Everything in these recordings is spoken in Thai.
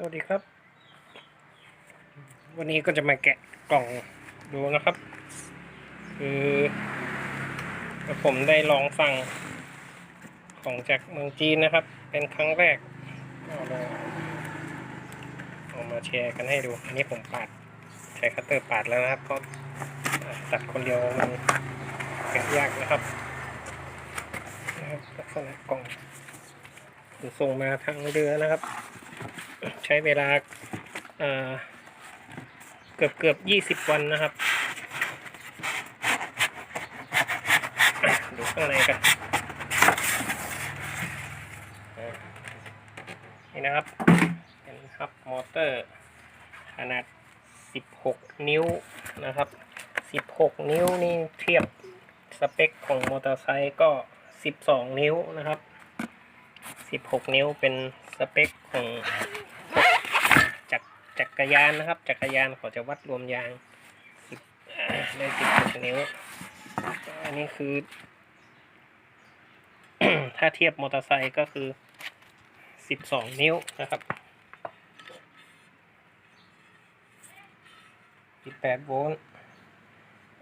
สวัสดีครับ วันนี้ก็จะมาแกะกล่องดูนะครับ คือผมได้ลองสั่งของจากเมืองจีนนะครับ เป็นครั้งแรกก็เลยเอามาแชร์กันให้ดู อันนี้ผมปาดใช้คัตเตอร์ปาดแล้วนะครับ เพราะตัดคนเดียวมันแกะยากนะครับนะครับลักษณะกล่องส่งมาทางเรือนะครับ ใช้เวลาเกือบเกือบยี่สิบวันนะครับ ดูข้างในกันนี่นะครับเป็นฮับมอเตอร์ ขนาด 16 นิ้วนะครับ 16 นิ้วนี่เทียบสเปคของมอเตอร์ไซค์ก็ 12 นิ้วนะครับ 16 นิ้วเป็นสเปคของ จักรยานนะครับ จักรยานเขาจะวัดรวมยางได้16นิ้ว อันนี้คือ ถ้าเทียบมอเตอร์ไซค์ก็คือ12นิ้วนะครับ18โวลต์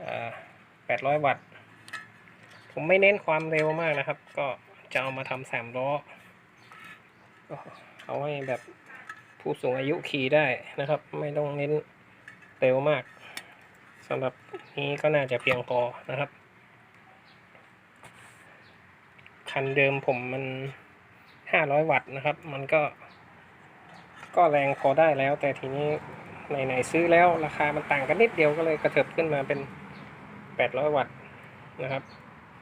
อ่า800วัตต์ ผมไม่เน้นความเร็วมากนะครับ ก็จะเอามาทำสามล้อเอาให้แบบ ผู้สูงอายุขี่ได้นะครับ ไม่ต้องเน้นเร็วมากสำหรับนี้ก็น่าจะเพียงพอนะครับ คันเดิมผมมัน 500 วัตต์นะครับ มันก็ ก็แรงพอได้แล้ว แต่ทีนี้ไหนๆซื้อแล้วราคามันต่างกันนิดเดียวก็เลยกระเถิบขึ้นมาเป็น 800 วัตต์นะครับ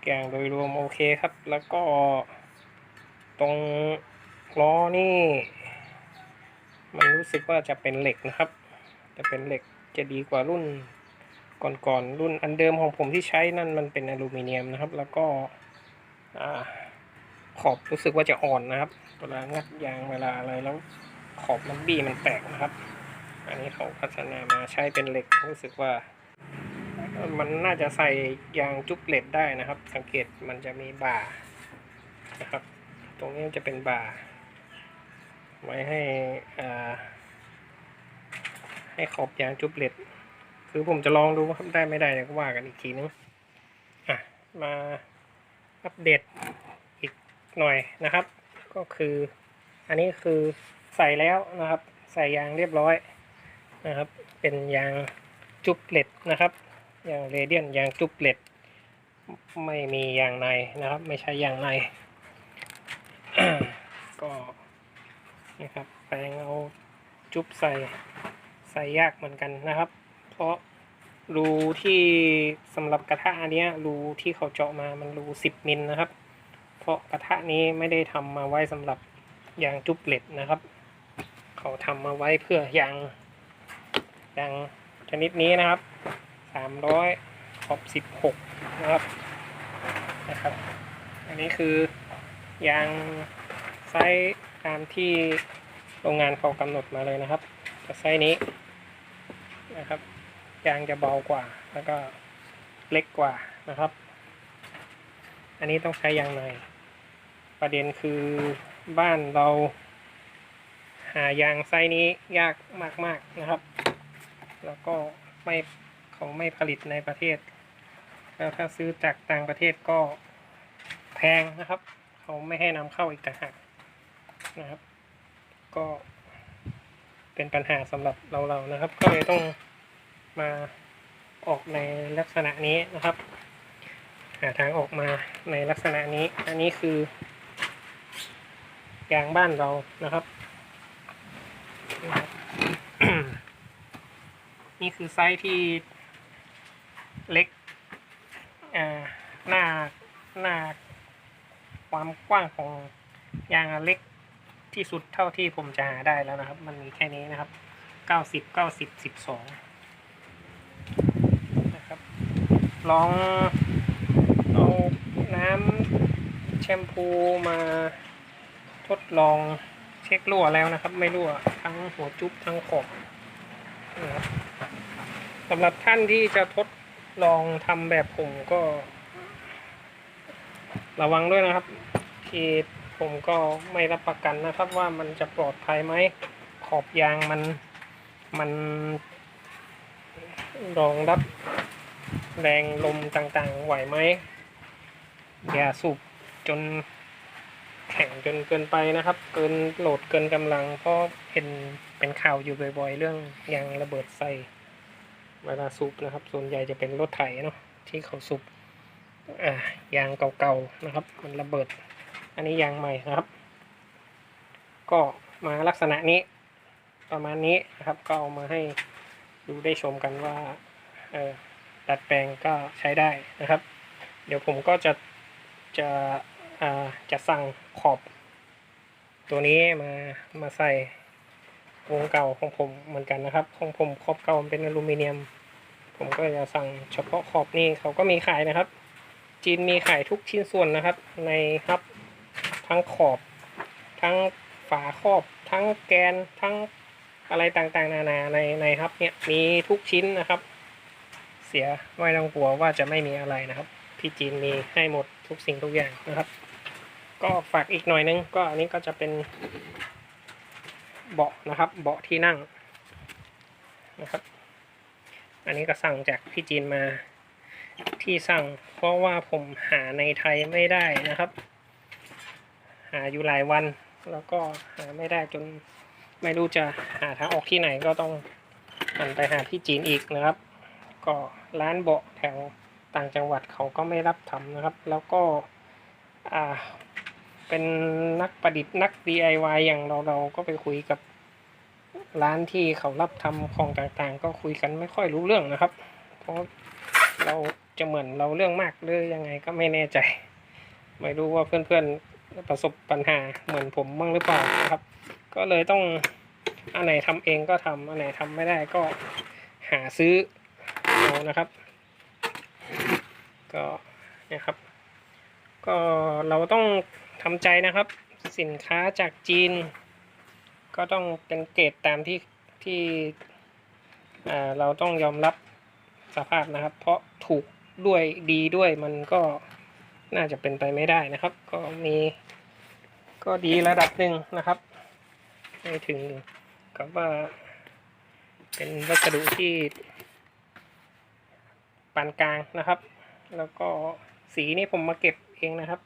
แกงโดยรวมโอเคครับ แล้วก็ตรงล้อนี่ มันรู้สึกว่าจะเป็นเหล็กนะครับ จะเป็นเหล็กจะดีกว่ารุ่นก่อนๆรุ่นอันเดิมของผมที่ใช้นั่นมันเป็นอลูมิเนียมนะครับ แล้วก็ขอบรู้สึกว่าจะอ่อนนะครับ เวลางัดยางเวลาอะไรแล้วขอบมันบี้มันแตกนะครับ อันนี้เขาพัฒนามาใช้เป็นเหล็กรู้สึกว่า มันน่าจะใส่ยางจุกเหล็ดได้นะครับ สังเกตมันจะมีบ่านะครับ ตรงนี้จะเป็นบ่า ไว้ให้อ่าให้ขอบยางจุบเล็ด คือผมจะลองดูว่าได้ไม่ได้เดี๋ยวก็ว่ากันอีกทีนึงอะมาอัปเดตอีกหน่อยนะครับ ก็คือ อันนี้คือใส่แล้วนะครับ ใส่ยางเรียบร้อยนะครับ เป็นยางจุบเล็ดนะครับยางเรเดียนยางจุบเล็ด ไม่มียางในนะครับ ไม่ใช่ยางในก็ นะครับแปลงเอาจุ๊บใส่ใส่ยากเหมือนกันนะครับ เพราะรูที่สำหรับกระทะอันนี้รูที่เขาเจาะมามันรู10มิลนะครับ เพราะกระทะนี้ไม่ได้ทำมาไว้สำหรับยางจุ๊บเหล็ดนะครับ เขาทำมาไว้เพื่อยางยางชนิดนี้นะครับสามร้อยขอบสิบหกนะครับนะครับ อันนี้คือยางไซส์ ตามที่โรงงานเขากำหนดมาเลยนะครับแต่ไซส์นี้นะครับยางจะเบากว่า แล้วก็เล็กกว่านะครับ อันนี้ต้องใช้ยางใน ประเด็นคือบ้านเรา หายางไซส์นี้ยากมากๆนะครับ แล้วก็ไม่เขาไม่ผลิตในประเทศ แล้วถ้าซื้อจากต่างประเทศก็แพงนะครับ เขาไม่ให้นำเข้าอีกต่างหาก นะครับ ก็เป็นปัญหาสำหรับเราเรานะครับ ก็เลยต้องมาออกในลักษณะนี้นะครับ หาทางออกมาในลักษณะนี้ อันนี้คือยางบ้านเรานะครับ นี่คือไซส์ที่เล็กอ่าหน้าหน้าความกว้างของยางเล็ก ที่สุดเท่าที่ผมจะหาได้แล้วนะครับ มันมีแค่นี้นะครับเก้าสิบเก้าสิบสิบสองนะครับ ลองเอาน้ำแชมพูมาทดลองเช็ครั่วแล้วนะครับ ไม่รั่วทั้งหัวจุ๊บทั้งขอบนะครับสำหรับท่านที่จะทดลองทำแบบผมก็ ระวังด้วยนะครับที่ ผมก็ไม่รับประกันนะครับว่ามันจะปลอดภัยไหม ขอบยางมันมันรองรับแรงลมต่างๆ ไหวไหมอย่าสูบจนแข็งจนเกินไปนะครับ เกินโหลดเกินกำลังเพราะเห็นเป็นข่าวอยู่บ่อยๆ เรื่องยางระเบิดใส่เวลาสูบนะครับ ส่วนใหญ่จะเป็นรถไถเนาะที่เขาสูบอ่ายางเก่าๆนะครับ มันระเบิด อันนี้ยางใหม่นะครับ ก็มาลักษณะนี้ ประมาณนี้นะครับ ก็เอามาให้ดูได้ชมกันว่าดัดแปลงก็ใช้ได้นะครับ เดี๋ยวผมก็จะจะจะสั่งขอบ ตัวนี้มามาใส่วงเก่าของผมเหมือนกันนะครับ ของผมขอบเก่ามันเป็นอลูมิเนียม ผมก็จะสั่งเฉพาะขอบนี่เขาก็มีขายนะครับ จีนมีขายทุกชิ้นส่วนนะครับ ในฮับ ทั้งขอบ ทั้งฝาครอบ ทั้งแกนทั้งอะไรต่างๆ นานาในในฮับเนี่ยมีทุกชิ้นนะครับ เสียไม่ต้องกลัวว่าจะไม่มีอะไรนะครับ พี่จีนมีให้หมดทุกสิ่งทุกอย่างนะครับ ก็ฝากอีกหน่อยนึงก็อันนี้ก็จะเป็นเบาะนะครับ เบาะที่นั่งนะครับ อันนี้ก็สั่งจากพี่จีนมาที่สั่งเพราะว่าผมหาในไทยไม่ได้นะครับ หาอยู่หลายวัน แล้วก็หาไม่ได้จนไม่รู้จะหาทางออกที่ไหนก็ต้องหันไปหาที่จีนอีกนะครับ ก็ร้านเบาะแถวต่างจังหวัดเขาก็ไม่รับทำนะครับ แล้วก็อ่าเป็นนักประดิษฐ์นัก DIY อย่างเราเราก็ไปคุยกับร้านที่เขารับทำของต่างๆ ก็คุยกันไม่ค่อยรู้เรื่องนะครับ เพราะเราจะเหมือนเราเรื่องมากหรือยังไงก็ไม่แน่ใจ ไม่รู้ว่าเพื่อนๆ ประสบปัญหาเหมือนผมบ้างหรือเปล่านะครับ ก็เลยต้องอันไหนทำเองก็ทำอันไหนทำไม่ได้ก็หาซื้อเอานะครับ ก็นี่ยครับ ก็เราต้องทำใจนะครับ สินค้าจากจีน ก็ต้องเป็นเกรดตามที่ที่เราต้องยอมรับสภาพนะครับ เพราะถูกด้วยดีด้วยมันก็ น่าจะเป็นไปไม่ได้นะครับ ก็มีก็ดีระดับหนึ่งนะครับ ไม่ถึงกับว่า เป็นวัสดุที่ปานกลางนะครับ แล้วก็สีนี่ผมมาเก็บเองนะครับ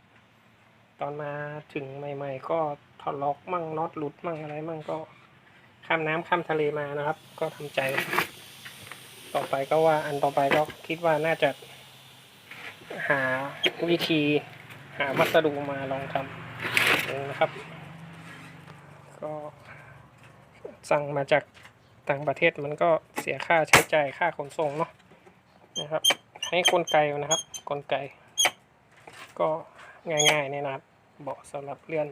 ตอนมาถึงใหม่ ๆ ก็ถอดล็อกมั่งน็อตหลุดมั่งอะไรมั่งก็ข้ามน้ำข้ามทะเลมานะครับ ก็ทำใจ ต่อไปก็ว่าอันต่อไปก็คิดว่าน่าจะ หาวิธีหาวัสดุมาลองทำนะครับ ก็สั่งมาจากต่างประเทศมันก็เสียค่าใช้จ่ายค่าขนส่งเนาะนะครับ ให้กลไกนะครับกลไก ก็ง่ายๆเนี่ยนะครับเบาะสำหรับเลื่อน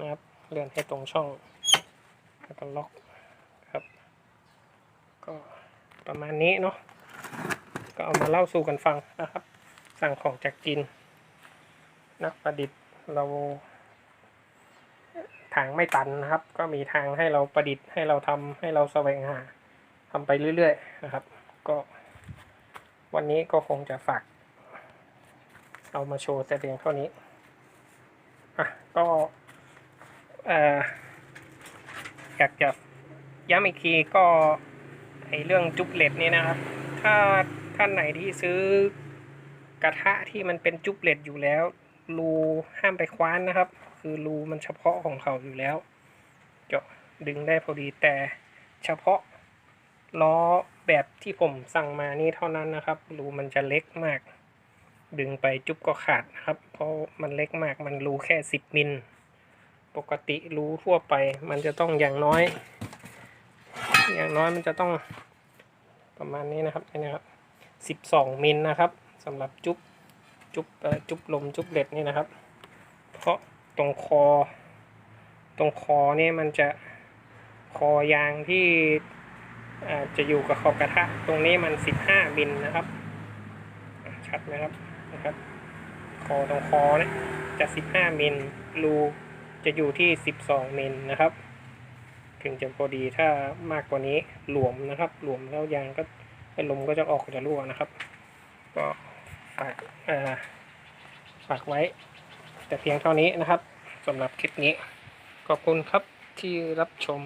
นะครับเลื่อนให้ตรงช่องแล้วก็ล็อกครับ ก็ประมาณนี้เนาะ ก็เอามาเล่าสู่กันฟังนะครับ สั่งของจากจีนนักประดิษฐ์เราทางไม่ตันนะครับ ก็มีทางให้เราประดิษฐ์ให้เราทำให้เราแสวงหาทำไปเรื่อยๆนะครับ ก็วันนี้ก็คงจะฝากเอามาโชว์แต่เพียงเท่านี้อะก็เอออยากจะย้ำอีกทีก็ไอเรื่องจุบเล็ดนี่นะครับ ถ้า ท่านไหนที่ซื้อกระทะที่มันเป็นจุ๊บเล็ดอยู่แล้ว รูห้ามไปคว้านนะครับ คือรูมันเฉพาะของเขาอยู่แล้ว เจาะดึงได้พอดีแต่เฉพาะล้อแบบที่ผมสั่งมานี่เท่านั้นนะครับ รูมันจะเล็กมาก ดึงไปจุ๊บก็ขาดนะครับ เพราะมันเล็กมากมันรูแค่สิบมิล ปกติรูทั่วไป มันจะต้องอย่างน้อย อย่างน้อยมันจะต้องประมาณนี้นะครับนี่นะครับ สิบสองมิลนะครับสำหรับจุ๊บจุ๊บจุ๊บลมจุ๊บเล็ดนี่นะครับ เพราะตรงคอ ตรงคอเนี่ยมันจะคอยางที่จะอยู่กับขอบกระทะ ตรงนี้มันสิบห้ามิลนะครับชัดไหมครับนะครับคอตรงคอเนี่ยจะสิบห้ามิลรูจะอยู่ที่สิบสองมิลนะครับ ถึงจะพอดีถ้ามากกว่านี้หลวมนะครับ หลวมแล้วยางก็ ลมก็จะออกจะรั่วนะครับ ก็ฝากเอ่อฝากไว้ แต่เพียงเท่านี้นะครับสำหรับคลิปนี้ ขอบคุณครับที่รับชม